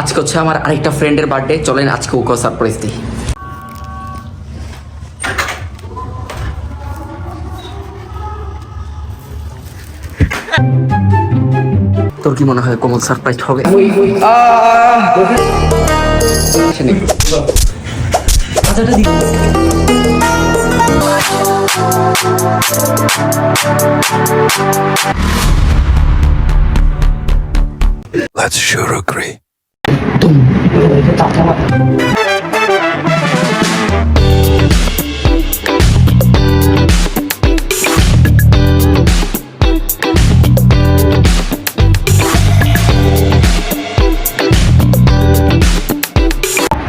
আজকে হচ্ছে আমার আরেকটা ফ্রেন্ডের বার্থডে চলেন আজকে ওকে সারপ্রাইজ দিই তোর কি মনে হয় কোমল সারপ্রাইজ হবে আসেনি। Let's sure agree.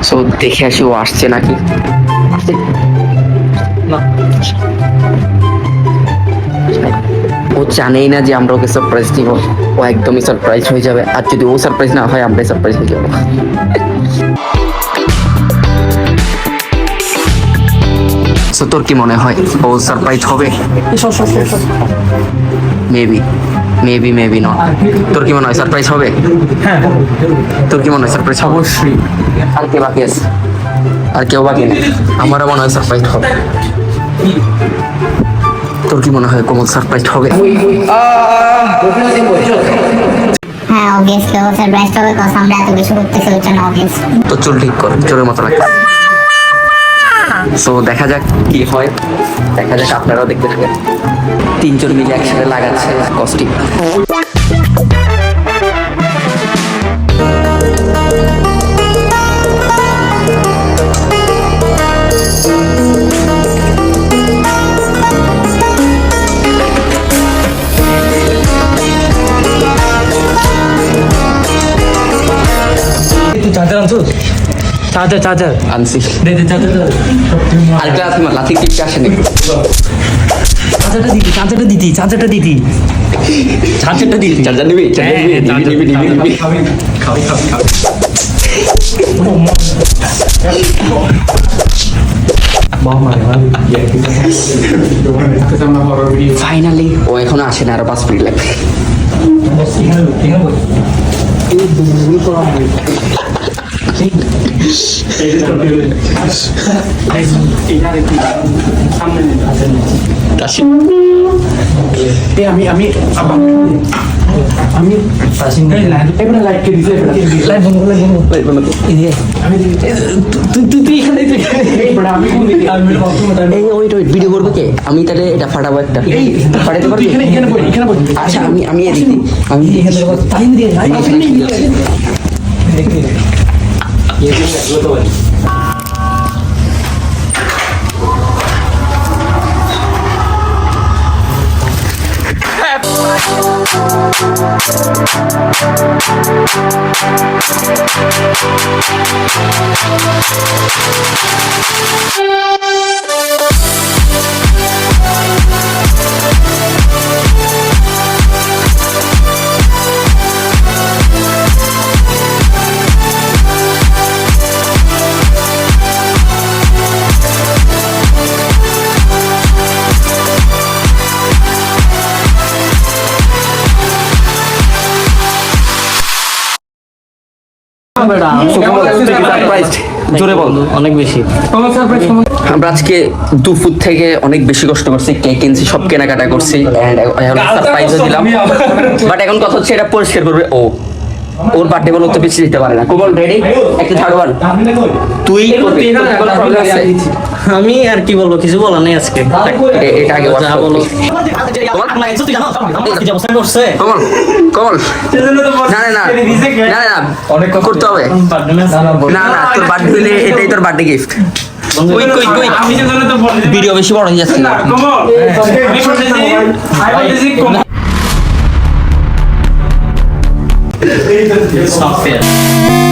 সো দেখে আসি ও আসছে নাকি না। জানেই না যে আমরা ওকে সারপ্রাইজ দিব। ও একদমই সারপ্রাইজ হয়ে যাবে। আর যদি ও সারপ্রাইজ না হয় আমরাই সারপ্রাইজ হয়ে যাব। So, তোর কি মনে হয়? ও সারপ্রাইজ হবে? মেবি মেবি মেবি নট তোর কি মনে হয় সারপ্রাইজ হবে? তোর কি মনে হয় সারপ্রাইজ অবশ্যই। আর কে বাকি আছে? আর কেউ বাকি নেই? আমারও মনে হয় সারপ্রাইজ হবে। তোর কি মনে হয় কোমল সারপ্রাইজ হবে? হ্যাঁ অবভিয়াসলি ও সারপ্রাইজ হবে কজ আমরা এত কিছু করতেছি ওই জন্য অবভিয়াস তো চুল ঠিক কর চোরের মতো রাখ। সো দেখা যাক কি হয়। দেখা যাক আপনারাও দেখতে থাকেন। তিনজন মিলে একসাথে লাগাচ্ছে কস্টিং তুই চার্জার আনছোস চার্জার চার্জার। আনছি। দে দে চার্জার আর ক্লাস লাথি টিপতে আসেনি। চার্জারটা দিতি চার্জারটা দিতি চার্জারটা দিতি। চার্জারটা দিতি চার্জার নিবি চার্জার নিবি হ্যাঁ, নিবি নিবি খাবি খাবি খাবি ফাইনালি ও এখনও আসে না আরও পাঁচ মিনিট লাগবে। Ito, ito, ito, ito, আমি আমি আমি এবারে লাইট কে দিছে লাইট বন্ধ করে লাইট বন্ধ এদিকে আমি তুই তুই তুই এখানে তুই আমি কোন দিকে আমি এই ওয়েট ওয়েট ভিডিও করব কে আমি তাহলে এটা ফাটাবো একটা ফাটাতে পারবি এখানে এখানে বই এখানে বই আচ্ছা আমি আমি এদিকে। আমি এখানে টাইম দিয়ে nhiều kinh nghiệm của tôi We'll time জোরে বল। অনেক বেশি। আমরা আজকে দুপুর থেকে অনেক বেশি কষ্ট করছি কেক কিনছি সব কেনাকাটা করছি। সারপ্রাইজও দিলাম। বাট এখন কথা হচ্ছে এটা পরিষ্কার করবে ও। ওর বার্থডে বলে তো বেশি দিতে পারে না। কোমল রেডি একটা থার্ড ওয়ান তুই আমি আর কি বলব কিছু বলার নেই আজকে এটা আগে যা বলো না না না না না না করতে হবে না না তোর বার্থডে হলে এটাই তোর বার্থডে গিফট কই কই কই ভিডিও বেশি বড় হয়ে যাচ্ছে Stop it.